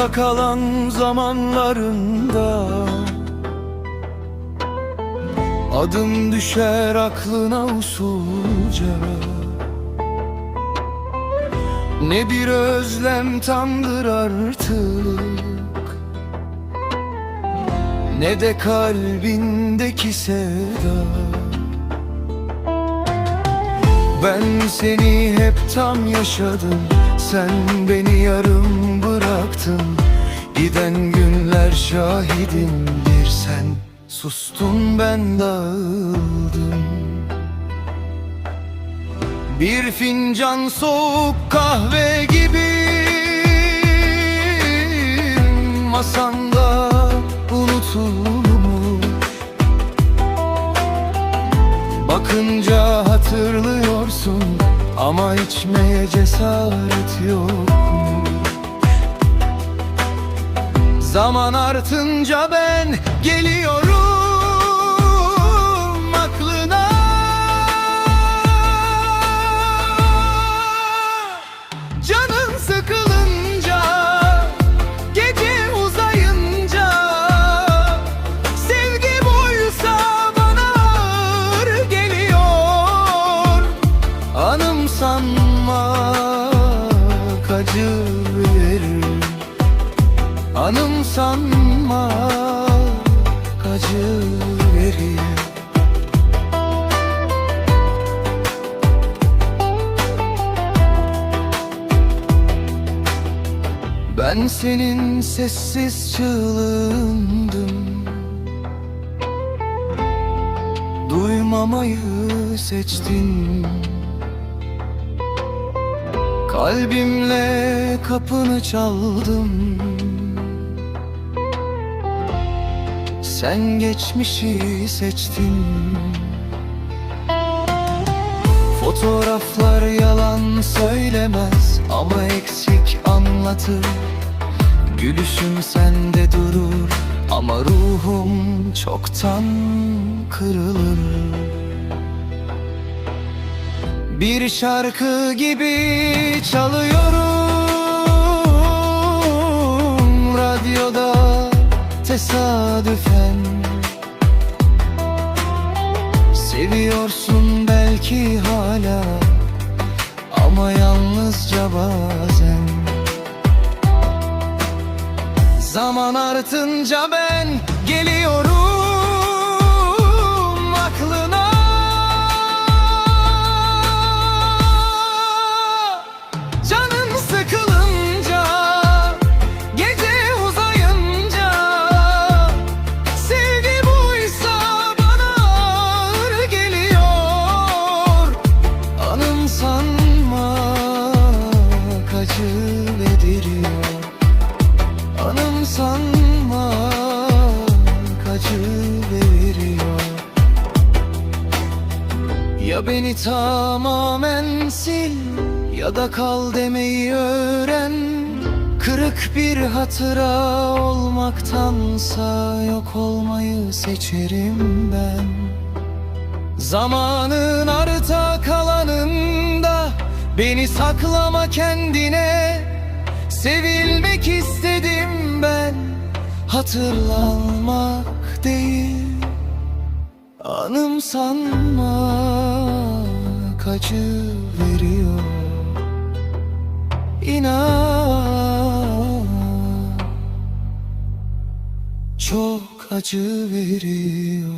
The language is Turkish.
arta kalan zamanlarında Adım düşer aklına usulca Ne bir özlem tamdır artık Ne de kalbindeki sevda Ben seni hep tam yaşadım Sen beni yarım bıraktın Giden günler şahidimdir sen Sustun ben dağıldım. Bir fincan soğuk kahve gibi Masanda unutulmuş. Bakınca hatırlıyorsun ama içmeye cesaret yok Zaman artınca ben geliyorum Ben senin sessiz çığlığındım. Duymamayı seçtin. Kalbimle kapını çaldım. Sen geçmişi seçtin. Fotoğraflar yalan söylemez ama eksik anlatır. Gülüşüm sende durur ama ruhum çoktan kırılır. Bir şarkı gibi çalıyorum radyoda tesadüfen. Seviyorsun belki hala ama yalnızca bazen Zaman artınca ben geliyorum Anım sanmak acı veriyor. Ya beni tamamen sil Ya da kal demeyi öğren. Kırık bir hatıra olmaktansa Yok olmayı seçerim ben. Zamanın arta kalanında Beni saklama kendine. Sevilmek istedim Hatırlanmak değil Anım sanmak acı veriyor. İnan Çok acı veriyor